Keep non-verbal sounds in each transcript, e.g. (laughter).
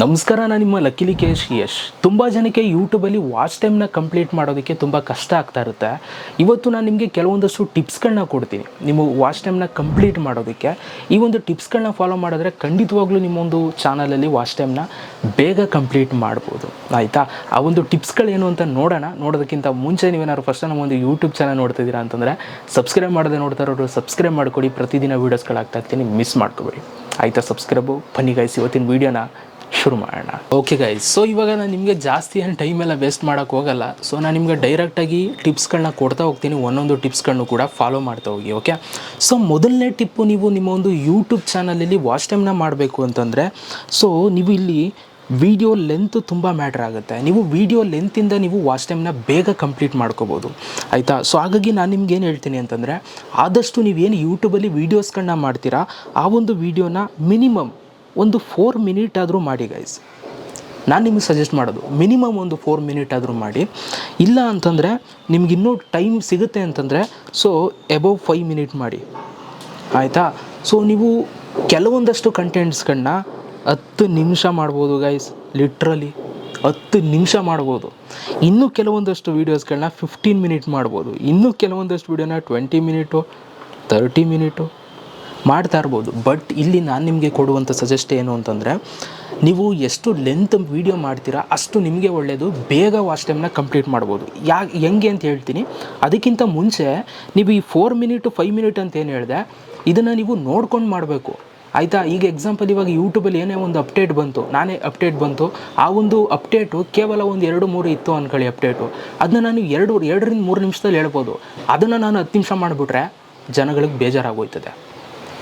ನಮಸ್ಕಾರ ನಾನು ನಿಮ್ಮ ಲಕ್ಕಿಲಿ ಕೇಶ್ ಯಶ್. ತುಂಬ ಜನಕ್ಕೆ ಯೂಟ್ಯೂಬಲ್ಲಿ ವಾಚ್ ಟೈಮ್ನ ಕಂಪ್ಲೀಟ್ ಮಾಡೋದಕ್ಕೆ ತುಂಬ ಕಷ್ಟ ಆಗ್ತಾ ಇರುತ್ತೆ. ಇವತ್ತು ನಾನು ನಿಮಗೆ ಕೆಲವೊಂದಷ್ಟು ಟಿಪ್ಸ್ಗಳನ್ನ ಕೊಡ್ತೀನಿ. ನಿಮ್ಮ ವಾಚ್ ಟೈಮ್ನ ಕಂಪ್ಲೀಟ್ ಮಾಡೋದಕ್ಕೆ. ಈ ಒಂದು ಟಿಪ್ಸ್ಗಳನ್ನ ಫಾಲೋ ಮಾಡಿದ್ರೆ ಖಂಡಿತವಾಗ್ಲೂ ನಿಮ್ಮೊಂದು ಚಾನಲಲ್ಲಿ ವಾಚ್ ಟೈಮ್ನ ಬೇಗ ಕಂಪ್ಲೀಟ್ ಮಾಡ್ಬೋದು. ಆಯಿತಾ? ಆ ಒಂದು ಟಿಪ್ಸ್ಗಳೇನು ಅಂತ ನೋಡೋಣ. ನೋಡೋದಕ್ಕಿಂತ ಮುಂಚೆ ನೀವೇನಾದ್ರು ಫಸ್ಟ್ ನಮ್ಮ ಒಂದು ಯೂಟ್ಯೂಬ್ ಚಾನಲ್ ನೋಡ್ತಿದ್ದೀರಾ ಅಂತಂದರೆ ಸಬ್ಸ್ಕ್ರೈಬ್ ಮಾಡದೆ ನೋಡ್ತಾ ಇರೋರು ಸಬ್ಸ್ಕ್ರೈಬ್ ಮಾಡ್ಕೊಡಿ. ಪ್ರತಿದಿನ ವೀಡಿಯೋಸ್ಗಳಾಗ್ತಾ ಇರ್ತೀನಿ. ಮಿಸ್ ಮಾಡ್ಕೋಬೇಡಿ. ಆಯಿತಾ? ಸಬ್ಸ್ಕ್ರೈಬು ಬನ್ನಿ ಗೈಸ್ ಇವತ್ತಿನ ವೀಡಿಯೋನ ಶುರು ಮಾಡೋಣ. ಓಕೆ ಗೈಸ್ ಸೊ ಇವಾಗ ನಾನು ನಿಮಗೆ ಜಾಸ್ತಿ ಏನು ಟೈಮ್ ಎಲ್ಲ ವೇಸ್ಟ್ ಮಾಡೋಕ್ಕೆ ಹೋಗಲ್ಲ. ಸೊ ನಾನು ನಿಮಗೆ ಡೈರೆಕ್ಟಾಗಿ ಟಿಪ್ಸ್ಗಳನ್ನ ಕೊಡ್ತಾ ಹೋಗ್ತೀನಿ. ಒಂದೊಂದು ಟಿಪ್ಸ್ಗಳನ್ನು ಕೂಡ ಫಾಲೋ ಮಾಡ್ತಾ ಹೋಗಿ ಓಕೆ ಸೊ ಮೊದಲನೇ ಟಿಪ್ಪು ನೀವು ನಿಮ್ಮ ಒಂದು ಯೂಟ್ಯೂಬ್ ಚಾನಲಲ್ಲಿ ವಾಚ್ ಟೈಮ್ನ ಮಾಡಬೇಕು ಅಂತಂದರೆ ಸೊ ನೀವು ಇಲ್ಲಿ ವಿಡಿಯೋ ಲೆಂತ್ ತುಂಬ ಮ್ಯಾಟ್ರ್ ಆಗುತ್ತೆ. ನೀವು ವಿಡಿಯೋ ಲೆಂತಿಂದ ನೀವು ವಾಚ್ ಟೈಮ್ನ ಬೇಗ ಕಂಪ್ಲೀಟ್ ಮಾಡ್ಕೋಬೋದು. ಆಯಿತಾ? ಸೊ ಹಾಗಾಗಿ ನಾನು ನಿಮ್ಗೆ ಏನು ಹೇಳ್ತೀನಿ ಅಂತಂದರೆ, ಆದಷ್ಟು ನೀವೇನು ಯೂಟ್ಯೂಬಲ್ಲಿ ವೀಡಿಯೋಸ್ಗಳನ್ನ ಮಾಡ್ತೀರಾ, ಆ ಒಂದು ವೀಡಿಯೋನ ಮಿನಿಮಮ್ ಒಂದು ಫೋರ್ ಮಿನಿಟ್ ಆದರೂ ಮಾಡಿ ಗೈಸ್ ನಾನು ನಿಮಗೆ ಸಜೆಸ್ಟ್ ಮಾಡೋದು ಮಿನಿಮಮ್ ಒಂದು ಫೋರ್ ಮಿನಿಟ್ ಆದರೂ ಮಾಡಿ. ಇಲ್ಲ ಅಂತಂದರೆ ನಿಮ್ಗೆ ಇನ್ನೂ ಟೈಮ್ ಸಿಗುತ್ತೆ ಅಂತಂದರೆ ಸೊ ಎಬೋವ್ ಫೈವ್ ಮಿನಿಟ್ ಮಾಡಿ. ಆಯಿತಾ? ಸೊ ನೀವು ಕೆಲವೊಂದಷ್ಟು ಕಂಟೆಂಟ್ಸ್ಗಳನ್ನ ಹತ್ತು ನಿಮಿಷ ಮಾಡ್ಬೋದು ಗೈಸ್ ಲಿಟ್ರಲಿ ಹತ್ತು ನಿಮಿಷ ಮಾಡ್ಬೋದು. ಇನ್ನೂ ಕೆಲವೊಂದಷ್ಟು ವೀಡಿಯೋಸ್ಗಳನ್ನ ಫಿಫ್ಟೀನ್ ಮಿನಿಟ್ ಮಾಡ್ಬೋದು. ಇನ್ನೂ ಕೆಲವೊಂದಷ್ಟು ವೀಡಿಯೋನ ಟ್ವೆಂಟಿ ಮಿನಿಟು ತರ್ಟಿ ಮಿನಿಟು ಮಾಡ್ತಾ ಇರ್ಬೋದು. ಬಟ್ ಇಲ್ಲಿ ನಾನು ನಿಮಗೆ ಕೊಡುವಂಥ ಸಜೆಸ್ಟ್ ಏನು ಅಂತಂದರೆ, ನೀವು ಎಷ್ಟು ಲೆಂತ್ ವೀಡಿಯೋ ಮಾಡ್ತೀರಾ ಅಷ್ಟು ನಿಮಗೆ ಒಳ್ಳೆಯದು ಬೇಗ ವಾಚ್ ಟೈಮ್ನ ಕಂಪ್ಲೀಟ್ ಮಾಡ್ಬೋದು. ಯಾ ಹೆಂಗೆ ಅಂತ ಹೇಳ್ತೀನಿ. ಅದಕ್ಕಿಂತ ಮುಂಚೆ ನೀವು ಈ ಫೋರ್ ಮಿನಿಟ್ ಫೈವ್ ಮಿನಿಟ್ ಅಂತ ಏನು ಹೇಳಿದೆ, ಇದನ್ನು ನೀವು ನೋಡ್ಕೊಂಡು ಮಾಡಬೇಕು. ಆಯಿತಾ? ಈಗ ಎಕ್ಸಾಂಪಲ್ ಇವಾಗ ಯೂಟ್ಯೂಬಲ್ಲಿ ಏನೇ ಒಂದು ಅಪ್ಡೇಟ್ ಬಂತು, ನಾನೇ ಅಪ್ಡೇಟ್ ಬಂತು. ಆ ಒಂದು ಅಪ್ಡೇಟು ಕೇವಲ ಒಂದು ಎರಡು ಮೂರು ಇತ್ತು ಅಂದ್ಕೊಳ್ಳಿ ಅಪ್ಡೇಟು ಅದನ್ನ ನಾನು ಎರಡು, ಎರಡರಿಂದ ಮೂರು ನಿಮಿಷದಲ್ಲಿ ಹೇಳ್ಬೋದು. ಅದನ್ನು ನಾನು ಹತ್ತು ನಿಮಿಷ ಮಾಡಿಬಿಟ್ರೆ ಜನಗಳಿಗೆ ಬೇಜಾರಾಗೋಯ್ತದೆ.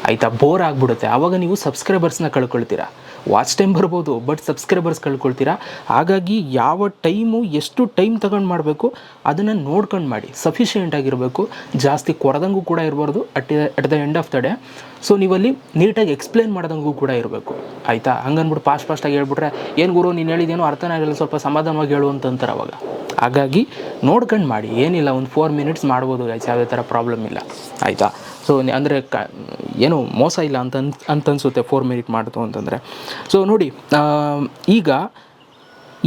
ಆಯಿತಾ? ಬೋರ್ ಆಗಿಬಿಡುತ್ತೆ. ಆವಾಗ ನೀವು ಸಬ್ಸ್ಕ್ರೈಬರ್ಸ್ನ ಕಳ್ಕೊಳ್ತೀರಾ? ವಾಚ್ ಟೈಮ್ ಬರ್ಬೋದು ಬಟ್ ಸಬ್ಸ್ಕ್ರೈಬರ್ಸ್ ಕಳ್ಕೊಳ್ತೀರಾ? ಹಾಗಾಗಿ ಯಾವ ಟೈಮು, ಎಷ್ಟು ಟೈಮ್ ತಗೊಂಡು ಮಾಡಬೇಕು, ಅದನ್ನು ನೋಡ್ಕೊಂಡು ಮಾಡಿ. ಸಫಿಷಿಯೆಂಟ್ ಆಗಿರಬೇಕು. ಜಾಸ್ತಿ ಕೊರದಂಗೂ ಕೂಡ ಇರಬಾರ್ದು. At at the end of the day so ನೀವಲ್ಲಿ ನೀಟಾಗಿ ಎಕ್ಸ್ಪ್ಲೇನ್ ಮಾಡ್ದಂಗೂ ಕೂಡ ಇರಬೇಕು. ಆಯಿತಾ? ಹಂಗನ್ಬಿಟ್ಟು ಫಾಸ್ಟ್ ಫಾಸ್ಟಾಗಿ ಹೇಳ್ಬಿಟ್ರೆ, ಏನು ಗುರು, ನೀನು ಹೇಳಿದೇನೋ ಅರ್ಥನೇ ಆಗಿಲ್ಲ. ಸ್ವಲ್ಪ ಸಮಾಧಾನವಾಗಿ ಹೇಳು ಅಂತಂತಾರೆ ಅವಾಗ. ಹಾಗಾಗಿ ನೋಡ್ಕೊಂಡು ಮಾಡಿ. ಏನಿಲ್ಲ, ಒಂದು ಫೋರ್ ಮಿನಿಟ್ಸ್ ಮಾಡ್ಬೋದು ಗಾಯ್ಸ್ ಯಾವುದೇ ಥರ ಪ್ರಾಬ್ಲಮ್ ಇಲ್ಲ. ಆಯಿತಾ? ಸೊ ಅಂದರೆ ಕ ಏನು ಮೋಸ ಇಲ್ಲ ಅಂತ ಅನ್ ಅಂತ ಅನಿಸುತ್ತೆ ಫೋರ್ ಮಿನಿಟ್ ಮಾಡಿತು ಅಂತಂದರೆ. ಸೊ ನೋಡಿ ಈಗ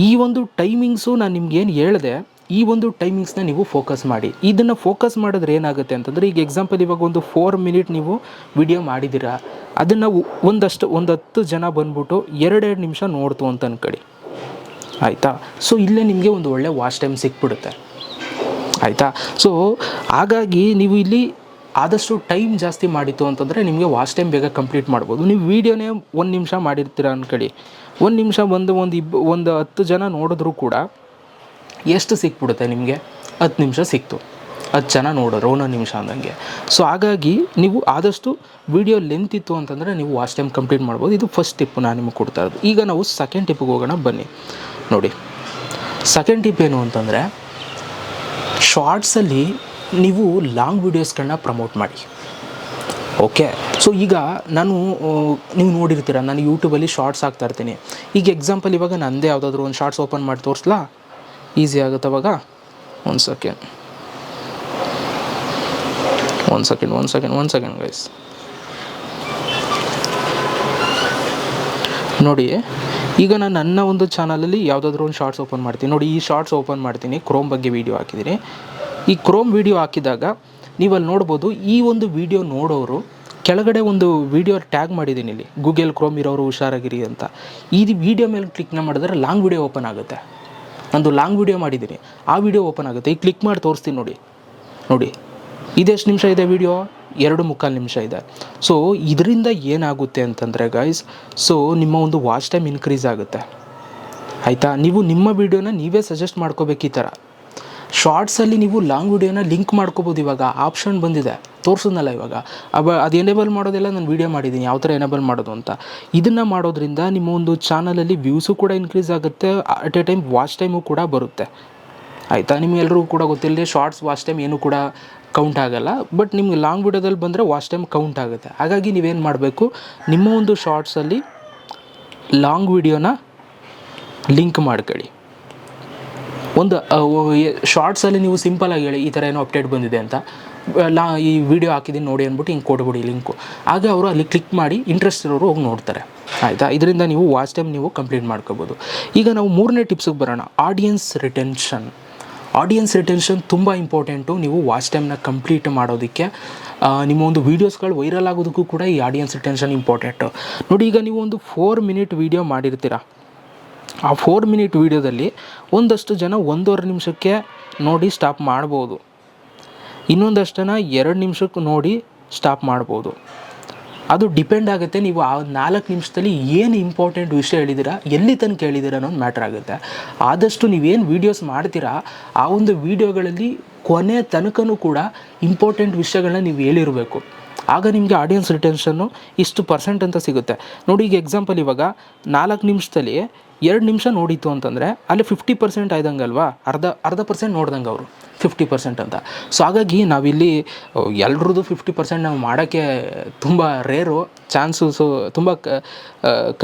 ಈ ಒಂದು ಟೈಮಿಂಗ್ಸು ನಾನು ನಿಮ್ಗೇನು ಹೇಳಿದೆ, ಈ ಒಂದು ಟೈಮಿಂಗ್ಸ್ನ ನೀವು ಫೋಕಸ್ ಮಾಡಿ. ಇದನ್ನು ಫೋಕಸ್ ಮಾಡಿದ್ರೆ ಏನಾಗುತ್ತೆ ಅಂತಂದರೆ, ಈಗ ಎಕ್ಸಾಂಪಲ್ ಇವಾಗ ಒಂದು ಫೋರ್ ಮಿನಿಟ್ ನೀವು ವಿಡಿಯೋ ಮಾಡಿದ್ದೀರಾ ಅದನ್ನು ಒಂದಷ್ಟು ಒಂದು ಹತ್ತು ಜನ ಬಂದ್ಬಿಟ್ಟು ಎರಡೆರಡು ನಿಮಿಷ ನೋಡ್ತು ಅಂತ ಅನ್ಕೊಳ್ಳಿ ಆಯಿತಾ? ಸೊ ಇಲ್ಲೇ ನಿಮಗೆ ಒಂದು ಒಳ್ಳೆ ವಾಚ್ ಟೈಮ್ ಸಿಕ್ಬಿಡುತ್ತೆ. ಆಯಿತಾ? ಸೊ ಹಾಗಾಗಿ ನೀವು ಇಲ್ಲಿ ಆದಷ್ಟು ಟೈಮ್ ಜಾಸ್ತಿ ಮಾಡಿತ್ತು ಅಂತಂದರೆ ನಿಮಗೆ ವಾಚ್ ಟೈಮ್ ಬೇಗ ಕಂಪ್ಲೀಟ್ ಮಾಡ್ಬೋದು. ನೀವು ವೀಡಿಯೋನೇ ಒಂದು ನಿಮಿಷ ಮಾಡಿರ್ತೀರ ಅನ್ಕೊಳ್ಳಿ. ಒಂದು ನಿಮಿಷ ಬಂದು ಒಂದು ಇಬ್ಬ ಒಂದು ಹತ್ತು ಜನ ನೋಡಿದ್ರೂ ಕೂಡ ಎಷ್ಟು ಸಿಕ್ಬಿಡುತ್ತೆ ನಿಮಗೆ? ಹತ್ತು ನಿಮಿಷ ಸಿಕ್ತು. ಹತ್ತು ಜನ ನೋಡೋರು ಒಂದೊಂದು ನಿಮಿಷ ಅಂದಂಗೆ. ಸೊ ಹಾಗಾಗಿ ನೀವು ಆದಷ್ಟು ವೀಡಿಯೋ ಲೆಂತ್ ಇತ್ತು ಅಂತಂದರೆ ನೀವು ವಾಚ್ ಟೈಮ್ ಕಂಪ್ಲೀಟ್ ಮಾಡ್ಬೋದು. ಇದು ಫಸ್ಟ್ ಟಿಪ್ ನಾನು ನಿಮಗೆ ಕೊಡ್ತಾ ಇರೋದು. ಈಗ ನಾವು ಸೆಕೆಂಡ್ ಟಿಪ್ಗೆ ಹೋಗೋಣ. ಬನ್ನಿ. ನೋಡಿ. ಸೆಕೆಂಡ್ ಟಿಪ್ ಏನು ಅಂತಂದರೆ ಶಾರ್ಟ್ಸಲ್ಲಿ ನೀವು ಲಾಂಗ್ ವೀಡಿಯೋಸ್ಗಳನ್ನ ಪ್ರಮೋಟ್ ಮಾಡಿ. ಓಕೆ ಸೊ ಈಗ ನಾನು ನೀವು ನೋಡಿರ್ತೀರ, ನಾನು ಯೂಟ್ಯೂಬಲ್ಲಿ ಶಾರ್ಟ್ಸ್ ಹಾಕ್ತಾ ಇರ್ತೀನಿ. ಈಗ ಎಕ್ಸಾಂಪಲ್ ಇವಾಗ ನಂದೇ ಯಾವುದಾದ್ರೂ ಒಂದು ಶಾರ್ಟ್ಸ್ ಓಪನ್ ಮಾಡಿ ತೋರಿಸ್ಲಾ? ಈಸಿ ಆಗುತ್ತೆ ಅವಾಗ ಒಂದು ಸೆಕೆಂಡ್ ಒಂದು ಸೆಕೆಂಡ್ ಒಂದು ಸೆಕೆಂಡ್ ಒಂದು ಸೆಕೆಂಡ್ ಗೈಸ್ ನೋಡಿ, ಈಗ ನಾನು ನನ್ನ ಒಂದು ಚಾನಲಲ್ಲಿ ಯಾವುದಾದ್ರೂ ಒಂದು ಶಾರ್ಟ್ಸ್ ಓಪನ್ ಮಾಡ್ತೀನಿ. ನೋಡಿ, ಈ ಶಾರ್ಟ್ಸ್ ಓಪನ್ ಮಾಡ್ತೀನಿ. ಕ್ರೋಮ್ ಬಗ್ಗೆ ವೀಡಿಯೋ ಹಾಕಿದ್ದೀನಿ. ಈ ಕ್ರೋಮ್ ವಿಡಿಯೋ ಹಾಕಿದಾಗ ನೀವು ಅಲ್ಲಿ ನೋಡ್ಬೋದು, ಈ ಒಂದು ವಿಡಿಯೋ ನೋಡೋರು, ಕೆಳಗಡೆ ಒಂದು ವಿಡಿಯೋ ಟ್ಯಾಗ್ ಮಾಡಿದ್ದೀನಿ ಇಲ್ಲಿ ಗೂಗಲ್ ಕ್ರೋಮ್ ಇರೋರು ಹುಷಾರಾಗಿರಿ ಅಂತ. ಈ ವಿಡಿಯೋ ಮೇಲೆ ಕ್ಲಿಕ್ನ ಮಾಡಿದ್ರೆ ಲಾಂಗ್ ವಿಡಿಯೋ ಓಪನ್ ಆಗುತ್ತೆ. ನಂದು ಲಾಂಗ್ ವಿಡಿಯೋ ಮಾಡಿದ್ದೀನಿ, ಆ ವಿಡಿಯೋ ಓಪನ್ ಆಗುತ್ತೆ. ಈಗ ಕ್ಲಿಕ್ ಮಾಡಿ ತೋರಿಸ್ತೀನಿ ನೋಡಿ ನೋಡಿ. ಇದೆಷ್ಟು ನಿಮಿಷ ಇದೆ ವಿಡಿಯೋ ಎರಡು ಮುಕ್ಕಾಲು ನಿಮಿಷ ಇದೆ. ಸೊ ಇದರಿಂದ ಏನಾಗುತ್ತೆ ಅಂತಂದರೆ ಗೈಸ್ ಸೊ ನಿಮ್ಮ ಒಂದು ವಾಚ್ ಟೈಮ್ ಇನ್ಕ್ರೀಸ್ ಆಗುತ್ತೆ. ಆಯಿತಾ? ನೀವು ನಿಮ್ಮ ವೀಡಿಯೋನ ನೀವೇ ಸಜೆಸ್ಟ್ ಮಾಡ್ಕೋಬೇಕು ಈ ಥರ ಶಾರ್ಟ್ಸಲ್ಲಿ ನೀವು ಲಾಂಗ್ ವೀಡಿಯೋನ ಲಿಂಕ್ ಮಾಡ್ಕೋಬೋದು ಇವಾಗ. ಆಪ್ಷನ್ ಬಂದಿದೆ. ತೋರಿಸೋದಲ್ಲ ಇವಾಗ. ಅಬ, ಅದು ಎನೇಬಲ್ ಮಾಡೋದೆಲ್ಲ ನಾನು ವೀಡಿಯೋ ಮಾಡಿದ್ದೀನಿ ಯಾವ ಥರ ಎನೇಬಲ್ ಮಾಡೋದು ಅಂತ. ಇದನ್ನು ಮಾಡೋದ್ರಿಂದ ನಿಮ್ಮ ಒಂದು ಚಾನಲಲ್ಲಿ ವ್ಯೂಸು ಕೂಡ ಇನ್ಕ್ರೀಸ್ ಆಗುತ್ತೆ. At a time watch time ಕೂಡ ಬರುತ್ತೆ. ಆಯಿತಾ? ನಿಮಗೆಲ್ಲರಿಗೂ ಕೂಡ ಗೊತ್ತಿಲ್ಲದೆ ಶಾರ್ಟ್ಸ್ ವಾಚ್ ಟೈಮ್ ಏನು ಕೂಡ ಕೌಂಟ್ ಆಗೋಲ್ಲ. ಬಟ್ ನಿಮ್ಗೆ ಲಾಂಗ್ ವಿಡಿಯೋದಲ್ಲಿ ಬಂದರೆ ವಾಚ್ ಟೈಮ್ ಕೌಂಟ್ ಆಗುತ್ತೆ. ಹಾಗಾಗಿ ನೀವೇನು ಮಾಡಬೇಕು? ನಿಮ್ಮ ಒಂದು ಶಾರ್ಟ್ಸಲ್ಲಿ ಲಾಂಗ್ ವಿಡಿಯೋನ ಲಿಂಕ್ ಮಾಡ್ಕೊಳ್ಳಿ. ಒಂದು ಶಾರ್ಟ್ಸಲ್ಲಿ ನೀವು ಸಿಂಪಲಾಗಿ ಹೇಳಿ, ಈ ಥರ ಏನೋ ಅಪ್ಡೇಟ್ ಬಂದಿದೆ ಅಂತ. ಲಾ, ಈ ವಿಡಿಯೋ ಹಾಕಿದ್ದೀನಿ ನೋಡಿ ಅಂದ್ಬಿಟ್ಟು ಹಿಂಗೆ ಕೊಟ್ಬಿಡಿ ಲಿಂಕು ಆಗ ಅವರು ಅಲ್ಲಿ ಕ್ಲಿಕ್ ಮಾಡಿ ಇಂಟ್ರೆಸ್ಟ್ ಇರೋರು ಹೋಗಿ ನೋಡ್ತಾರೆ. ಆಯಿತಾ? ಇದರಿಂದ ನೀವು ವಾಚ್ ಟೈಮ್ ನೀವು ಕಂಪ್ಲೀಟ್ ಮಾಡ್ಕೋಬೋದು. ಈಗ ನಾವು ಮೂರನೇ ಟಿಪ್ಸಿಗೆ ಬರೋಣ. ಆಡಿಯನ್ಸ್ ರಿಟೆನ್ಷನ್ ಆಡಿಯನ್ಸ್ ರಿಟೆನ್ಷನ್ ತುಂಬ ಇಂಪಾರ್ಟೆಂಟು ನೀವು ವಾಚ್ ಟೈಮ್ನ ಕಂಪ್ಲೀಟ್ ಮಾಡೋದಕ್ಕೆ ನಿಮ್ಮ ಒಂದು ವೀಡಿಯೋಸ್ಗಳು ವೈರಲ್ ಆಗೋದಕ್ಕೂ ಕೂಡ ಈ ಆಡಿಯನ್ಸ್ ರಿಟೆನ್ಷನ್ ಇಂಪಾರ್ಟೆಂಟು ನೋಡಿ, ಈಗ ನೀವು ಒಂದು ಫೋರ್ ಮಿನಿಟ್ ವೀಡಿಯೋ ಮಾಡಿರ್ತೀರ? ಆ ಫೋರ್ ಮಿನಿಟ್ ವೀಡಿಯೋದಲ್ಲಿ ಒಂದಷ್ಟು ಜನ ಒಂದೂವರೆ ನಿಮಿಷಕ್ಕೆ ನೋಡಿ ಸ್ಟಾಪ್ ಮಾಡ್ಬೋದು. ಇನ್ನೊಂದಷ್ಟು ಜನ ಎರಡು ನಿಮಿಷಕ್ಕೆ ನೋಡಿ ಸ್ಟಾಪ್ ಮಾಡ್ಬೋದು. ಅದು ಡಿಪೆಂಡ್ ಆಗುತ್ತೆ ನೀವು ಆ ನಾಲ್ಕು ನಿಮಿಷದಲ್ಲಿ ಏನು ಇಂಪಾರ್ಟೆಂಟ್ ವಿಷಯ ಹೇಳಿದ್ದೀರಾ ಎಲ್ಲಿ ತನಕ ಹೇಳಿದ್ದೀರಾ ಅನ್ನೋದು ಮ್ಯಾಟ್ರ್ ಆಗುತ್ತೆ. ಆದಷ್ಟು ನೀವೇನು ವೀಡಿಯೋಸ್ ಮಾಡ್ತೀರಾ, ಆ ಒಂದು ವೀಡಿಯೋಗಳಲ್ಲಿ ಕೊನೆ ತನಕನೂ ಕೂಡ ಇಂಪಾರ್ಟೆಂಟ್ ವಿಷಯಗಳನ್ನ ನೀವು ಹೇಳಿರಬೇಕು. ಆಗ ನಿಮಗೆ ಆಡಿಯನ್ಸ್ ರಿಟೆನ್ಷನ್ನು ಇಷ್ಟು ಪರ್ಸೆಂಟ್ ಅಂತ ಸಿಗುತ್ತೆ. ನೋಡಿ ಈಗ ಎಕ್ಸಾಂಪಲ್ ಇವಾಗ ನಾಲ್ಕು ನಿಮಿಷದಲ್ಲಿ ಎರಡು ನಿಮಿಷ ನೋಡಿತ್ತು ಅಂತಂದರೆ ಅಲ್ಲಿ ಫಿಫ್ಟಿ ಪರ್ಸೆಂಟ್ ಆಯ್ದಂಗಲ್ವಾ? ಅರ್ಧ ಅರ್ಧ ಪರ್ಸೆಂಟ್ ನೋಡ್ದಂಗೆ ಅವರು ಫಿಫ್ಟಿ ಪರ್ಸೆಂಟ್ ಅಂತ. ಸೊ ಹಾಗಾಗಿ ನಾವಿಲ್ಲಿ ಎಲ್ರದ್ದು ಫಿಫ್ಟಿ ಪರ್ಸೆಂಟ್ ನಾವು ಮಾಡೋಕ್ಕೆ ತುಂಬ ರೇರು ಚಾನ್ಸಸ್ಸು ತುಂಬ ಕ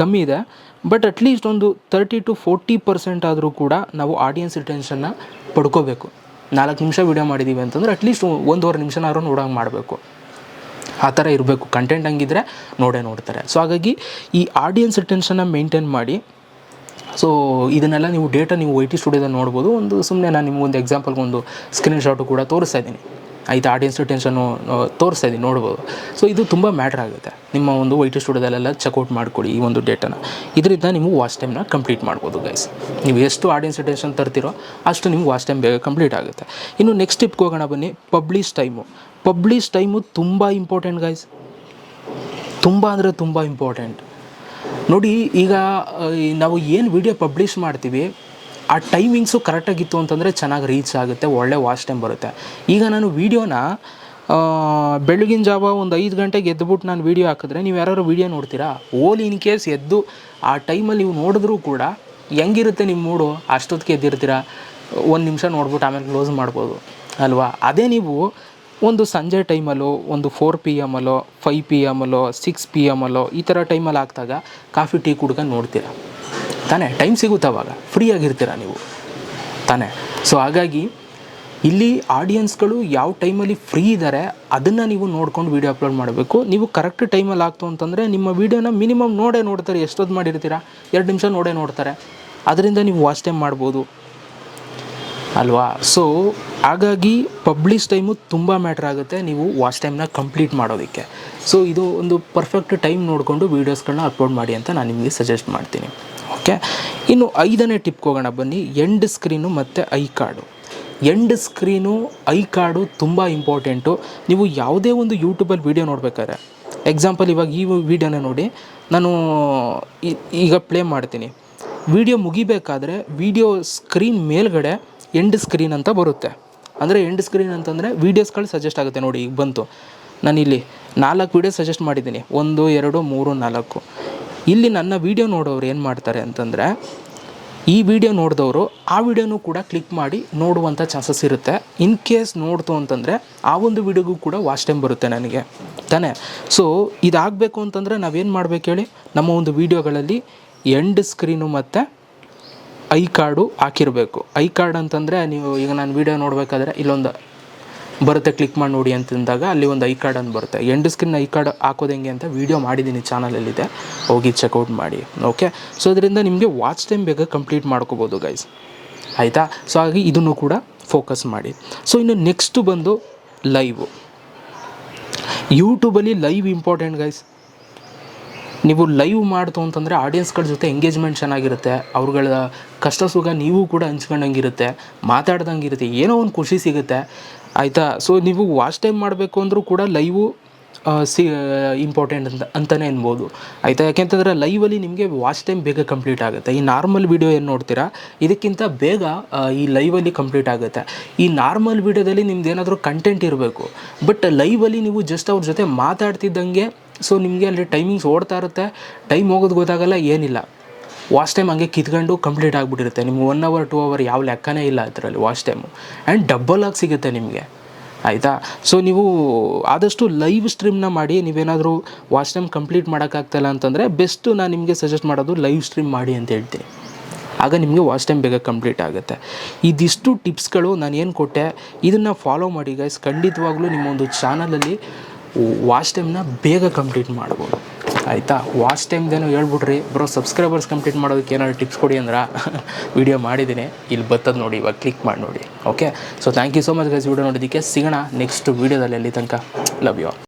ಕಮ್ಮಿ ಇದೆ. ಬಟ್ ಅಟ್ಲೀಸ್ಟ್ ಒಂದು ತರ್ಟಿ ಟು ಫೋರ್ಟಿ ಪರ್ಸೆಂಟ್ ಆದರೂ ಕೂಡ ನಾವು ಆಡಿಯನ್ಸ್ ರಿಟೆನ್ಷನ್ನ ಪಡ್ಕೋಬೇಕು. ನಾಲ್ಕು ನಿಮಿಷ ವೀಡಿಯೋ ಮಾಡಿದ್ದೀವಿ ಅಂತಂದ್ರೆ ಅಟ್ಲೀಸ್ಟ್ ಒಂದೂವರೆ ನಿಮಿಷನಾದ್ರೂ ನೋಡೋಂಗೆ ಮಾಡಬೇಕು. ಆ ಥರ ಇರಬೇಕು. ಕಂಟೆಂಟ್ ಹಂಗಿದ್ರೆ ನೋಡೇ ನೋಡ್ತಾರೆ. ಸೊ ಹಾಗಾಗಿ ಈ ಆಡಿಯನ್ಸ್ ರಿಟೆನ್ಷನ್ನ ಮೇಂಟೈನ್ ಮಾಡಿ ಸೊ ಇದನ್ನೆಲ್ಲ ನೀವು ಡೇಟಾ ನೀವು ವೈ ಟಿ ಸ್ಟುಡಿಯೋದಲ್ಲಿ ನೋಡ್ಬೋದು. ಒಂದು ಸುಮ್ಮನೆ ನಾನು ನಿಮ್ಗೊಂದು ಎಕ್ಸಾಂಪಲ್ಗೆ ಒಂದು ಸ್ಕ್ರೀನ್ ಶಾಟು ಕೂಡ ತೋರಿಸ್ತಾ ಇದ್ದೀನಿ. ಆಯಿತಾ? ಆಡಿಯನ್ಸ್ ಟೆನ್ಷನ್ನು ತೋರಿಸ್ತಾ ಇದ್ದೀನಿ, ನೋಡ್ಬೋದು. ಸೊ ಇದು ತುಂಬ ಮ್ಯಾಟ್ರ್ ಆಗುತ್ತೆ. ನಿಮ್ಮ ಒಂದು ವೈ ಟಿ ಸ್ಟುಡಿಯೋದಲ್ಲೆಲ್ಲ ಚೆಕ್ಔಟ್ ಮಾಡ್ಕೊಳ್ಳಿ ಈ ಒಂದು ಡೇಟಾನ ಇದರಿಂದ ನೀವು ವಾಚ್ ಟೈಮ್ನ ಕಂಪ್ಲೀಟ್ ಮಾಡ್ಬೋದು ಗೈಸ್ ನೀವು ಎಷ್ಟು ಆಡಿಯನ್ಸ್ ಟೆನ್ಷನ್ ತರ್ತಿರೋ ಅಷ್ಟು ನಿಮ್ಗೆ ವಾಚ್ ಟೈಮ್ ಬೇಗ ಕಂಪ್ಲೀಟ್ ಆಗುತ್ತೆ. ಇನ್ನು ನೆಕ್ಸ್ಟ್ ಟಿಪ್ಗೆ ಹೋಗೋಣ ಬನ್ನಿ. ಪಬ್ಲಿಷ್ ಟೈಮು ಪಬ್ಲಿಷ್ ಟೈಮು ತುಂಬ ಇಂಪಾರ್ಟೆಂಟ್ ಗೈಸ್ ತುಂಬ ಅಂದರೆ ತುಂಬ ಇಂಪಾರ್ಟೆಂಟ್ ನೋಡಿ, ಈಗ ನಾವು ಏನು ವಿಡಿಯೋ ಪಬ್ಲಿಷ್ ಮಾಡ್ತೀವಿ, ಆ ಟೈಮಿಂಗ್ಸು ಕರೆಕ್ಟಾಗಿತ್ತು ಅಂತಂದರೆ ಚೆನ್ನಾಗಿ ರೀಚ್ ಆಗುತ್ತೆ, ಒಳ್ಳೆ ವಾಚ್ ಟೈಮ್ ಬರುತ್ತೆ. ಈಗ ನಾನು ವೀಡಿಯೋನ ಬೆಳಗಿನ ಜಾವ ಒಂದು ಐದು ಗಂಟೆಗೆ ಎದ್ದುಬಿಟ್ಟು ನಾನು ವೀಡಿಯೋ ಹಾಕಿದ್ರೆ ನೀವು ಯಾರು ವೀಡಿಯೋ ನೋಡ್ತೀರಾ? ಓಲ್ ಇನ್ ಕೇಸ್ ಎದ್ದು, ಆ ಟೈಮಲ್ಲಿ ನೀವು ನೋಡಿದ್ರೂ ಕೂಡ ಹೆಂಗಿರುತ್ತೆ ನಿಮ್ಮ ಮೂಡು ಅಷ್ಟೊತ್ತಿಗೆ ಎದ್ದಿರ್ತೀರಾ? ಒಂದು ನಿಮಿಷ ನೋಡ್ಬಿಟ್ಟು ಆಮೇಲೆ ಕ್ಲೋಸ್ ಮಾಡ್ಬೋದು, ಅಲ್ವಾ? ಅದೇ ನೀವು ಒಂದು ಸಂಜೆ ಟೈಮಲ್ಲೋ, ಒಂದು ಫೋರ್ ಪಿ ಎಮಲ್ಲೋ ಫೈವ್ ಪಿ ಎಮಲ್ಲೋ ಸಿಕ್ಸ್ ಪಿ ಎಮಲ್ಲೋ ಈ ಥರ ಟೈಮಲ್ಲಿ ಹಾಕಿದಾಗ ಕಾಫಿ, ಟೀ ಕುಡ್ಕೊಂಡು ನೋಡ್ತೀರ. ತಾನೇ, ಟೈಮ್ ಸಿಗುತ್ತೆ ಅವಾಗ. ಫ್ರೀ ಆಗಿರ್ತೀರ ನೀವು. ತಾನೇ. ಸೊ ಹಾಗಾಗಿ ಇಲ್ಲಿ ಆಡಿಯನ್ಸ್ಗಳು ಯಾವ ಟೈಮಲ್ಲಿ ಫ್ರೀ ಇದ್ದಾರೆ ಅದನ್ನು ನೀವು ನೋಡ್ಕೊಂಡು ವೀಡಿಯೋ ಅಪ್ಲೋಡ್ ಮಾಡಬೇಕು. ನೀವು ಕರೆಕ್ಟ್ ಟೈಮಲ್ಲಿ ಆಗ್ತು ಅಂತಂದರೆ ನಿಮ್ಮ ವೀಡಿಯೋನ ಮಿನಿಮಮ್ ನೋಡೇ ನೋಡ್ತಾರೆ. ಎಷ್ಟೊತ್ತು ಮಾಡಿರ್ತೀರಾ? ಎರಡು ನಿಮಿಷ ನೋಡೇ ನೋಡ್ತಾರೆ. ಅದರಿಂದ ನೀವು ವಾಚ್ ಟೈಮ್ ಮಾಡ್ಬೋದು. ಅಲ್ವಾ? ಸೊ ಹಾಗಾಗಿ ಪಬ್ಲಿಷ್ ಟೈಮು ತುಂಬ ಮ್ಯಾಟ್ರ್ ಆಗುತ್ತೆ. ನೀವು ವಾಚ್ ಟೈಮ್ನ ಕಂಪ್ಲೀಟ್ ಮಾಡೋದಕ್ಕೆ. ಸೊ ಇದು ಒಂದು ಪರ್ಫೆಕ್ಟ್ ಟೈಮ್ ನೋಡಿಕೊಂಡು ವೀಡಿಯೋಸ್ಗಳನ್ನ ಅಪ್ಲೋಡ್ ಮಾಡಿ ಅಂತ ನಾನು ನಿಮಗೆ ಸಜೆಸ್ಟ್ ಮಾಡ್ತೀನಿ. ಓಕೆ ಇನ್ನು ಐದನೇ ಟಿಪ್ಗೆ ಹೋಗೋಣ ಬನ್ನಿ. ಎಂಡ್ ಸ್ಕ್ರೀನು ಮತ್ತು I card end screen I card ತುಂಬ ಇಂಪಾರ್ಟೆಂಟು ನೀವು ಯಾವುದೇ ಒಂದು ಯೂಟ್ಯೂಬಲ್ಲಿ ವೀಡಿಯೋ ನೋಡಬೇಕಾದ್ರೆ ಎಕ್ಸಾಂಪಲ್ ಇವಾಗ ಈ ವೀಡಿಯೋನ ನೋಡಿ, ನಾನು ಈಗ ಪ್ಲೇ ಮಾಡ್ತೀನಿ. ವಿಡಿಯೋ ಮುಗಿಬೇಕಾದ್ರೆ ವಿಡಿಯೋ ಸ್ಕ್ರೀನ್ ಮೇಲ್ಗಡೆ ಎಂಡ್ ಸ್ಕ್ರೀನ್ ಅಂತ ಬರುತ್ತೆ. ಅಂದರೆ ಎಂಡ್ ಸ್ಕ್ರೀನ್ ಅಂತಂದರೆ ವೀಡಿಯೋಸ್ಗಳು ಸಜೆಸ್ಟ್ ಆಗುತ್ತೆ ನೋಡಿ, ಈಗ ಬಂತು. ನಾನಿಲ್ಲಿ ನಾಲ್ಕು ವೀಡಿಯೋ ಸಜೆಸ್ಟ್ ಮಾಡಿದ್ದೀನಿ. ಒಂದು, ಎರಡು, ಮೂರು, ನಾಲ್ಕು. ಇಲ್ಲಿ ನನ್ನ ವೀಡಿಯೋ ನೋಡೋರು ಏನು ಮಾಡ್ತಾರೆ ಅಂತಂದರೆ, ಈ ವಿಡಿಯೋ ನೋಡಿದವರು ಆ ವಿಡಿಯೋನೂ ಕೂಡ ಕ್ಲಿಕ್ ಮಾಡಿ ನೋಡುವಂಥ ಚಾನ್ಸಸ್ ಇರುತ್ತೆ. ಇನ್ ಕೇಸ್ ನೋಡ್ತು ಅಂತಂದರೆ ಆ ಒಂದು ವಿಡಿಯೋಗೂ ಕೂಡ ವಾಚ್ ಟೈಮ್ ಬರುತ್ತೆ ನನಗೆ. ತಾನೇ? ಸೊ ಇದಾಗಬೇಕು ಅಂತಂದರೆ ನಾವೇನು ಮಾಡಬೇಕು ಹೇಳಿ? ನಮ್ಮ ಒಂದು ವೀಡಿಯೋಗಳಲ್ಲಿ ಎಂಡ್ ಸ್ಕ್ರೀನು ಮತ್ತು ಐ ಕಾರ್ಡು ಹಾಕಿರಬೇಕು. ಐ ಕಾರ್ಡ್ ಅಂತಂದರೆ ನೀವು ಈಗ ನಾನು ವೀಡಿಯೋ ನೋಡಬೇಕಾದ್ರೆ ಇಲ್ಲೊಂದು ಬರುತ್ತೆ, ಕ್ಲಿಕ್ ಮಾಡಿ ನೋಡಿ ಅಂತಂದಾಗ ಅಲ್ಲಿ ಒಂದು ಐ ಕಾರ್ಡ್ ಅಂತ ಬರುತ್ತೆ. ಎಂಡ್ ಸ್ಕ್ರೀನ್ ಐ ಕಾರ್ಡ್ ಹಾಕೋದು ಹೆಂಗೆ ಅಂತ ವೀಡಿಯೋ ಮಾಡಿದ್ದೀನಿ ಚಾನಲಲ್ಲಿದೆ. ಹೋಗಿ ಚೆಕ್ಔಟ್ ಮಾಡಿ. ಓಕೆ ಸೊ ಅದರಿಂದ ನಿಮಗೆ ವಾಚ್ ಟೈಮ್ ಬೇಗ ಕಂಪ್ಲೀಟ್ ಮಾಡ್ಕೋಬೋದು ಗೈಸ್ ಆಯಿತಾ? ಸೊ ಹಾಗಾಗಿ ಇದನ್ನು ಕೂಡ ಫೋಕಸ್ ಮಾಡಿ. ಸೊ ಇನ್ನು ನೆಕ್ಸ್ಟು ಬಂದು ಲೈವು ಯೂಟ್ಯೂಬಲ್ಲಿ ಲೈವ್ ಇಂಪಾರ್ಟೆಂಟ್ ಗೈಸ್ ನೀವು ಲೈವ್ ಮಾಡ್ತು ಅಂತಂದರೆ ಆಡಿಯನ್ಸ್ಗಳ ಜೊತೆ ಎಂಗೇಜ್ಮೆಂಟ್ ಚೆನ್ನಾಗಿರುತ್ತೆ. ಅವ್ರುಗಳ ಕಷ್ಟ ಸುಖ ನೀವು ಕೂಡ ಹಂಚ್ಕೊಂಡಂಗಿರುತ್ತೆ, ಮಾತಾಡ್ದಂಗಿರುತ್ತೆ, ಏನೋ ಒಂದು ಖುಷಿ ಸಿಗುತ್ತೆ. ಆಯಿತಾ? ಸೊ ನೀವು ವಾಚ್ ಟೈಮ್ ಮಾಡಬೇಕು ಅಂದರೂ ಕೂಡ ಲೈವು ಸಿ ಇಂಪಾರ್ಟೆಂಟ್ ಅಂತ ಅಂತಲೇ ಅನ್ಬೋದು. ಆಯಿತಾ? ಯಾಕೆಂತಂದರೆ ಲೈವಲ್ಲಿ ನಿಮಗೆ ವಾಚ್ ಟೈಮ್ ಬೇಗ ಕಂಪ್ಲೀಟ್ ಆಗುತ್ತೆ. ಈ ನಾರ್ಮಲ್ ವೀಡಿಯೋ ಏನು ನೋಡ್ತೀರಾ? ಇದಕ್ಕಿಂತ ಬೇಗ ಈ ಲೈವಲ್ಲಿ ಕಂಪ್ಲೀಟ್ ಆಗುತ್ತೆ. ಈ ನಾರ್ಮಲ್ ವೀಡಿಯೋದಲ್ಲಿ ನಿಮ್ದು ಏನಾದರೂ ಕಂಟೆಂಟ್ ಇರಬೇಕು. ಬಟ್ ಲೈವಲ್ಲಿ ನೀವು ಜಸ್ಟ್ ಅವ್ರ ಜೊತೆ ಮಾತಾಡ್ತಿದ್ದಂಗೆ ಸೊ ನಿಮಗೆ ಅಲ್ಲಿ ಟೈಮಿಂಗ್ಸ್ ಓಡ್ತಾ ಇರುತ್ತೆ. ಟೈಮ್ ಹೋಗೋದು ಗೊತ್ತಾಗಲ್ಲ, ಏನಿಲ್ಲ. ವಾಚ್ ಟೈಮ್ ಹಂಗೆ ಕಿತ್ಕೊಂಡು ಕಂಪ್ಲೀಟ್ ಆಗಿಬಿಟ್ಟಿರುತ್ತೆ. ನಿಮ್ಗೆ ಒನ್ ಅವರ್ ಟೂ ಅವರ್ ಯಾವ ಲೆಕ್ಕನೇ ಇಲ್ಲ ಅದರಲ್ಲಿ ವಾಚ್ ಟೈಮು ಆ್ಯಂಡ್ ಡಬ್ಬಲ್ ಆಗಿ ಸಿಗುತ್ತೆ ನಿಮಗೆ. ಆಯಿತಾ? ಸೊ ನೀವು ಆದಷ್ಟು ಲೈವ್ ಸ್ಟ್ರೀಮ್ನ ಮಾಡಿ, ನೀವೇನಾದರೂ ವಾಚ್ ಟೈಮ್ ಕಂಪ್ಲೀಟ್ ಮಾಡೋಕ್ಕಾಗ್ತಾಯಿಲ್ಲ ಅಂತಂದರೆ ಬೆಸ್ಟು ನಾನು ನಿಮಗೆ ಸಜೆಸ್ಟ್ ಮಾಡೋದು ಲೈವ್ ಸ್ಟ್ರೀಮ್ ಮಾಡಿ ಅಂತ ಹೇಳ್ತೀನಿ. ಆಗ ನಿಮಗೆ ವಾಚ್ ಟೈಮ್ ಬೇಗ ಕಂಪ್ಲೀಟ್ ಆಗುತ್ತೆ. ಇದಿಷ್ಟು ಟಿಪ್ಸ್ಗಳು ನಾನು ಏನು ಕೊಟ್ಟೆ, ಇದನ್ನು ಫಾಲೋ ಮಾಡಿ ಗೈಸ್ ಖಂಡಿತವಾಗ್ಲೂ ನಿಮ್ಮ ಒಂದು ಚಾನಲಲ್ಲಿ ವಾಚ್ ಟೈಮ್ನ ಬೇಗ ಕಂಪ್ಲೀಟ್ ಮಾಡ್ಬೋದು. ಆಯಿತಾ? ವಾಚ್ ಟೈಮ್ದೇನೋ ಹೇಳ್ಬಿಟ್ರಿ. ಬ್ರೋ ಸಬ್ಸ್ಕ್ರೈಬರ್ಸ್ ಕಂಪ್ಲೀಟ್ ಮಾಡೋದಕ್ಕೆ ಏನಾದ್ರು ಟಿಪ್ಸ್ ಕೊಡಿ ಅಂದ್ರೆ ವಿಡಿಯೋ (laughs) ಮಾಡಿದ್ದೀನಿ. ಇಲ್ಲಿ ಬರ್ತದೆ ನೋಡಿ, ಇವಾಗ ಕ್ಲಿಕ್ ಮಾಡಿ ನೋಡಿ. Okay so thank you so much guys video ನೋಡೋದಕ್ಕೆ ಸಿಗೋಣ ನೆಕ್ಸ್ಟ್ ವೀಡಿಯೋದಲ್ಲಿ ಅಲ್ಲಿ ತನಕ. Love you